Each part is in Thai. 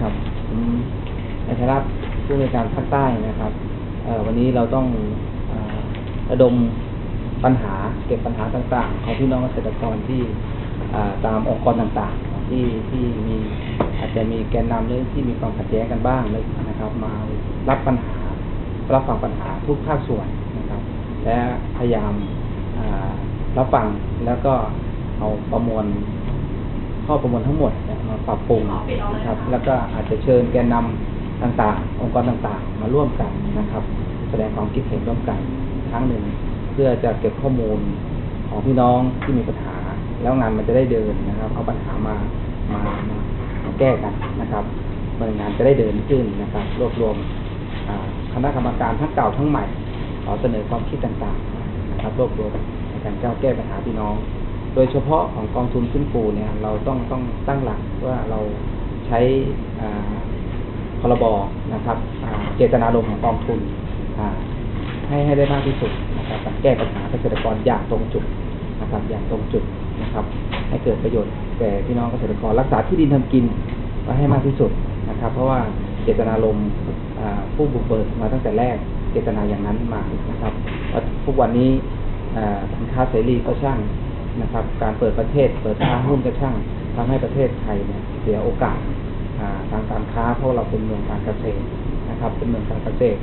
ครับผมในฐานะผู้ในการภาคใต้นะครับวันนี้เราต้องอระดมปัญหาเก็บปัญหาต่าง ๆ ของพี่น้องเกษตรกรที่ตามองค์กรต่างๆ ที่ที่มีอาจจะมีแกนนำหรือที่มีความขัดแย้งกันบ้างนะครับ มารับปัญหารับฟังปัญหาทุกภาคส่วนนะครับ และพยายามรับฟังแล้วก็เอาประมวล ข้อประมวลทั้งหมดมาปรับปรุงนะครับ แล้วก็อาจจะเชิญแกนนำต่างๆ องค์กรต่างๆ มาร่วมกันนะครับ แสดงความคิดเห็นร่วมกันครั้งหนึ่ง เพื่อจะเก็บข้อมูลของพี่น้องที่มีปัญหา แล้วงานมันจะได้เดินนะครับ เอาปัญหามามามามาแก้กันนะครับมันงานจะได้เดินขึ้นนะครับ รวบรวมคณะกรรมการทั้งเก่าทั้งใหม่ขอเสนอความคิดต่างๆนะครับรวบรวมในการแก้แก้ปัญหาพี่น้อง โดยเฉพาะของกองทุนฟื้นฟูเนี่ย เราต้องต้องตั้งหลักว่าเราใช้อ่าพรบนะครับเจตนารมณ์ของกองทุนให้ให้ได้มากที่สุดนะครับแก้ปัญหาเกษตรกรอย่างตรงจุดนะครับอย่างตรงจุดนะครับ ให้เกิดประโยชน์แก่พี่น้องเกษตรกรรักษาที่ดินทำกินไว้ให้มากที่สุดนะครับ เพราะว่าเจตนารมณ์ผู้บุกเบิกมาตั้งแต่แรกเจตนาอย่างนั้นมานะครับว่าทุกวันนี้อ่าสินค้าเสรีก็ช่าง นะครับ การเปิดประเทศเปิดค้าหุ้นก็ช่างทำให้ประเทศไทยเนี่ยเสียโอกาสทางการค้าเพราะเราเป็นเมืองการเกษตรนะครับ เป็นเมืองการเกษตร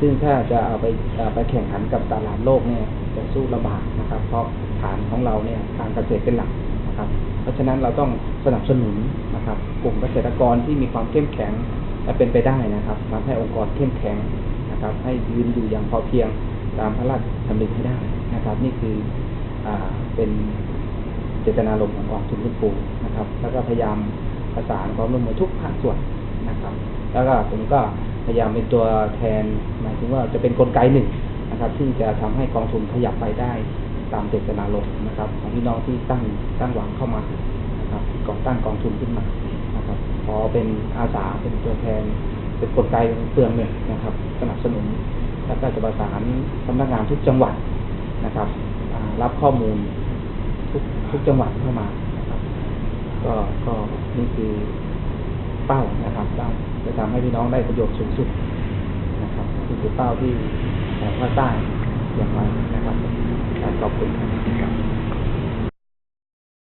ซึ่งถ้าจะเอาไปเอาไปแข่งขันกับตลาดโลกเนี่ยจะสู้ลำบากนะครับ เพราะฐานของเราเนี่ยการเกษตรเป็นหลักนะครับ เพราะฉะนั้นเราต้องสนับสนุนนะครับ กลุ่มเกษตรกรที่มีความเข้มแข็งและเป็นไปได้นะครับทำให้องค์กรเข้มแข็งนะครับ ให้ยืนอยู่อย่างพอเพียงตามพระราชดำริให้ได้นะครับ นี่คือ เป็นเจตนารมของกองทุนฟื้นฟูนะครับ แล้วก็พยายามประสานความร่วมมือทุกภาคส่วนนะครับ แล้วก็ผมก็พยายามเป็นตัวแทนหมายถึงว่าจะเป็นกลไกหนึ่งนะครับซึ่จะทำให้กองทุนขยับไปได้ตามเจตนารมนะครับ ของพี่น้องที่ตั้งตั้งหวังเข้ามานะครับก่อตั้งกองทุนขึ้นมานะครับพอเป็นอาสาเป็นตัวแทน เป็นกลไกเปลืองหนึ่งนะครับ สนับสนุนแล้วก็จะประสานสำนักงานทุกจังหวัดนะครับ รับข้อมูลทุกทุกจังหวัดเข้ามาครับก็ก็นี่คือเป้านะครับเป้าจะทำให้พี่น้องได้ประโยชน์สูงสุดนะครับนี่คือเป้าที่แผ่ภาคใต้อย่างไรนะครับขอบคุณครับ